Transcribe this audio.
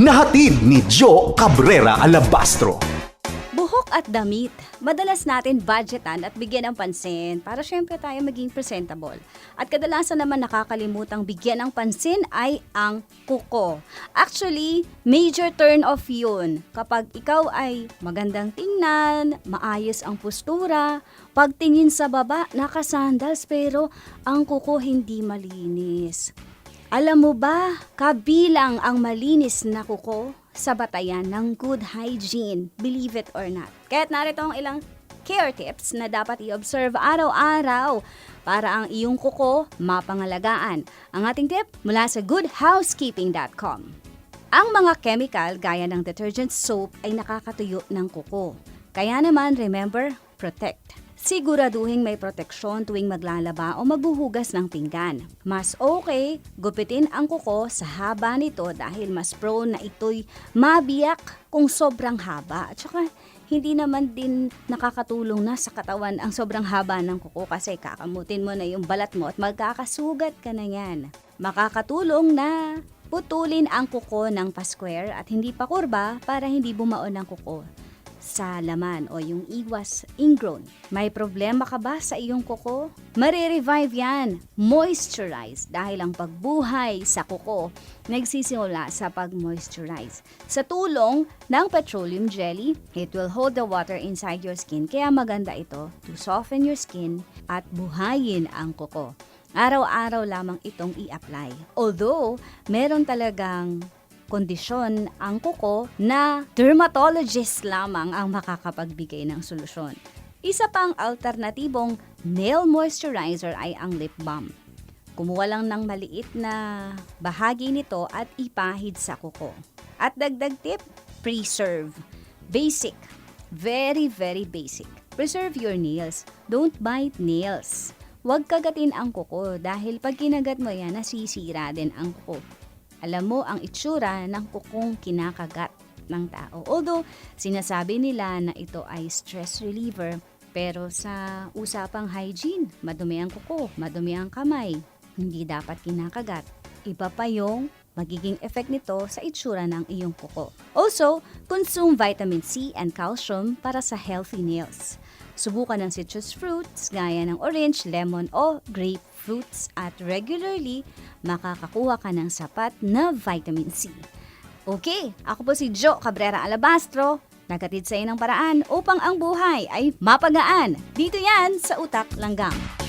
na hatid ni Joe Cabrera Alabastro. Buhok at damit, madalas natin budgetan at bigyan ng pansin para syempre tayo maging presentable. At kadalasan naman nakakalimutang bigyan ng pansin ay ang kuko. Actually, major turn off yun kapag ikaw ay magandang tingnan, maayos ang postura, pagtingin sa baba, nakasandals pero ang kuko hindi malinis. Alam mo ba, kabilang ang malinis na kuko sa batayan ng good hygiene, believe it or not. Kaya't narito ang ilang care tips na dapat i-observe araw-araw para ang iyong kuko mapangalagaan. Ang ating tip mula sa goodhousekeeping.com. Ang mga chemical gaya ng detergent soap ay nakakatuyo ng kuko. Kaya naman, remember, protect. Siguraduhin may proteksyon tuwing maglalaba o maghuhugas ng pinggan. Mas okay, gupitin ang kuko sa haba nito dahil mas prone na ito'y mabiyak kung sobrang haba. At saka, hindi naman din nakakatulong na sa katawan ang sobrang haba ng kuko kasi kakamutin mo na yung balat mo at magkakasugat ka na yan. Makakatulong na putulin ang kuko ng pa-square at hindi pa kurba para hindi bumaon ang kuko sa laman o yung iwas ingrown. May problema ka ba sa iyong kuko? Marirevive yan. Moisturize dahil ang pagbuhay sa kuko nagsisimula sa pag-moisturize. Sa tulong ng petroleum jelly, it will hold the water inside your skin kaya maganda ito to soften your skin at buhayin ang kuko. Araw-araw lamang itong i-apply. Although, meron talagang kondisyon ang kuko na dermatologist lamang ang makakapagbigay ng solusyon. Isa pang alternatibong nail moisturizer ay ang lip balm. Kumuha lang ng maliit na bahagi nito at ipahid sa kuko. At dagdag tip, preserve. Basic. Very, very basic. Preserve your nails. Don't bite nails. Huwag kagatin ang kuko dahil pag kinagat mo yan, nasisira din ang kuko alam mo ang itsura ng kukong kinakagat ng tao. Although, sinasabi nila na ito ay stress reliever, pero sa usapang hygiene, madumi ang kuko, madumi ang kamay, hindi dapat kinakagat. Iba pa yung magiging effect nito sa itsura ng iyong kuko. Also, consume vitamin C and calcium para sa healthy nails. Subukan ng citrus fruits gaya ng orange, lemon o grape fruits at regularly makakakuha ka ng sapat na vitamin C. Okay, ako po si Jo Cabrera Alabastro, nagatid sa ng paraan upang ang buhay ay mapagaan. Dito yan sa Utak Langgam.